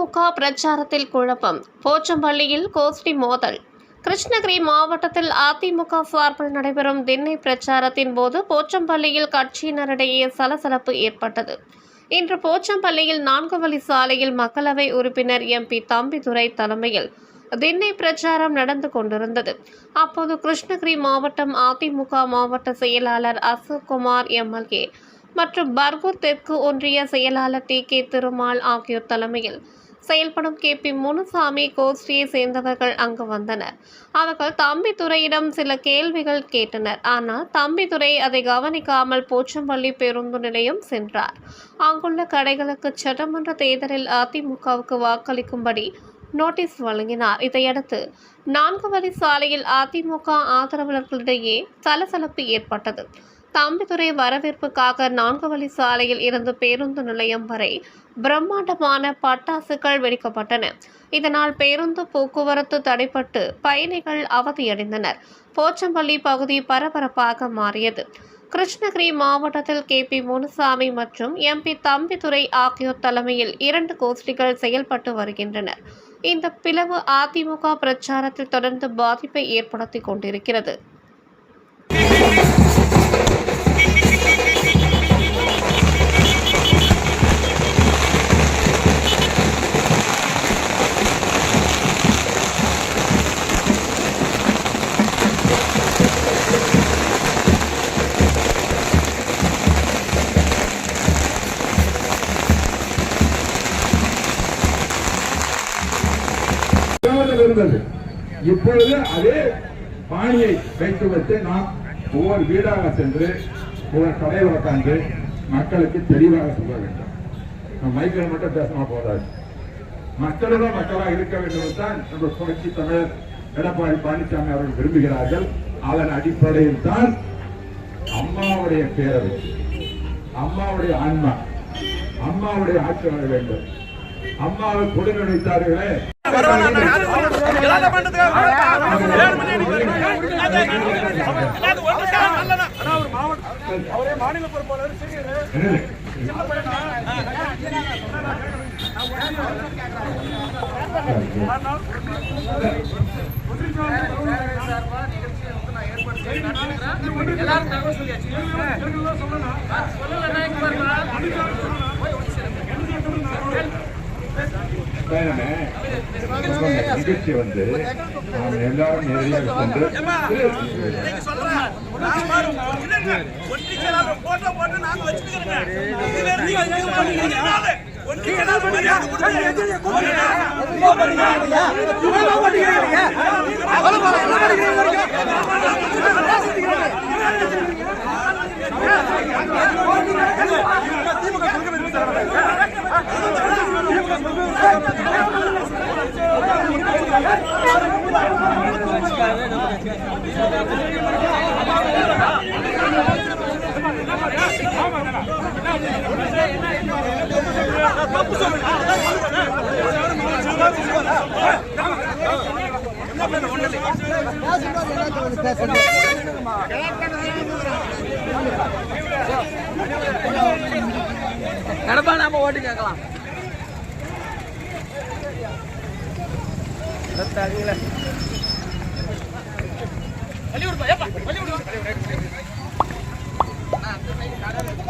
அதிமுக பிரச்சாரத்தில் குழப்பம். போச்சம்பள்ளியில் கோஷ்டி மோதல். கிருஷ்ணகிரி மாவட்டத்தில் அதிமுக சார்பில் நடைபெறும் திண்ணை பிரச்சாரத்தின் போது போச்சம்பள்ளியில் கட்சியினரிடையே சலசலப்பு ஏற்பட்டது. இன்று போச்சம்பள்ளியில் நான்கு வழி சாலையில் மக்களவை உறுப்பினர் எம்பி தம்பிதுரை தலைமையில் திண்ணை பிரச்சாரம் நடந்து கொண்டிருந்தது. அப்போது கிருஷ்ணகிரி மாவட்டம் அதிமுக மாவட்ட செயலாளர் அசோக் குமார் எம்எல்ஏ மற்றும் பர்கூர் தெற்கு ஒன்றிய செயலாளர் டி. கே. திருமால் ஆகியோர் தலைமையில் செயல்படும் கே. பி. முனுசாமி கோஷ்டியை சேர்ந்தவர்கள் அங்கு வந்தனர். அவர்கள் தம்பித்துறையிடம் சில கேள்விகள் கேட்டனர். ஆனால் தம்பித்துறை அதை கவனிக்காமல் போச்சம்பள்ளி பேருந்து நிலையம் சென்றார். அங்குள்ள கடைகளுக்கு சட்டமன்ற தேர்தலில் அதிமுகவுக்கு வாக்களிக்கும்படி நோட்டீஸ் வழங்கினார். இதையடுத்து நான்கு வழி சாலையில் அதிமுக ஆதரவாளர்களிடையே சலசலப்பு ஏற்பட்டது. தம்பிதுரை வரவேற்புக்காக நான்கு வழி சாலையில் இருந்து பேருந்து நிலையம் வரை பிரம்மாண்டமான பட்டாசுகள் வெடிக்கப்பட்டன. இதனால் பேருந்து போக்குவரத்து தடைப்பட்டு பயணிகள் அவதியடைந்தனர். போச்சம்பள்ளி பகுதி பரபரப்பாக மாறியது. கிருஷ்ணகிரி மாவட்டத்தில் கே. பி. முனுசாமி மற்றும் எம்பி தம்பிதுரை ஆகியோர் தலைமையில் இரண்டு கோஷ்டிகள் செயல்பட்டு வருகின்றனர் இந்த பிளவு அதிமுக பிரச்சாரத்தில் தொடர்ந்து பாதிப்பை ஏற்படுத்தி கொண்டிருக்கிறது. இருந்தது இப்பொழுது அதே பாணியை வைத்து வைத்து நாம் ஒவ்வொரு வீடாக சென்று ஒவ்வொரு கடையில் உட்காந்து மக்களுக்கு தெளிவாக சொல்ல வேண்டும். நம்ம மைக்கில் மட்டும் பேசமா போதாது. மக்களும் மக்களாக இருக்க வேண்டும் தான் நம்ம புரட்சி தமிழர் எடப்பாடி பழனிசாமி அவர்கள் விரும்புகிறார்கள். அதன் அடிப்படையில் தான் அம்மாவுடைய பேரவை. அம்மாவுடைய ஆன்மா. அம்மாவுடைய ஆட்சி வர வேண்டும். அம்மாவை கொடுங்க வைத்தார்களே என்னது? வேணுமே. இந்த நிகழ்ச்சி வந்து நாம் எல்லாரும் நேரடியாக சென்று நடப்பா நாம ஓட்டு கேட்கலாம். வலிவிடுப்பா ஏப்பா வலிவிடுவா தலைவர்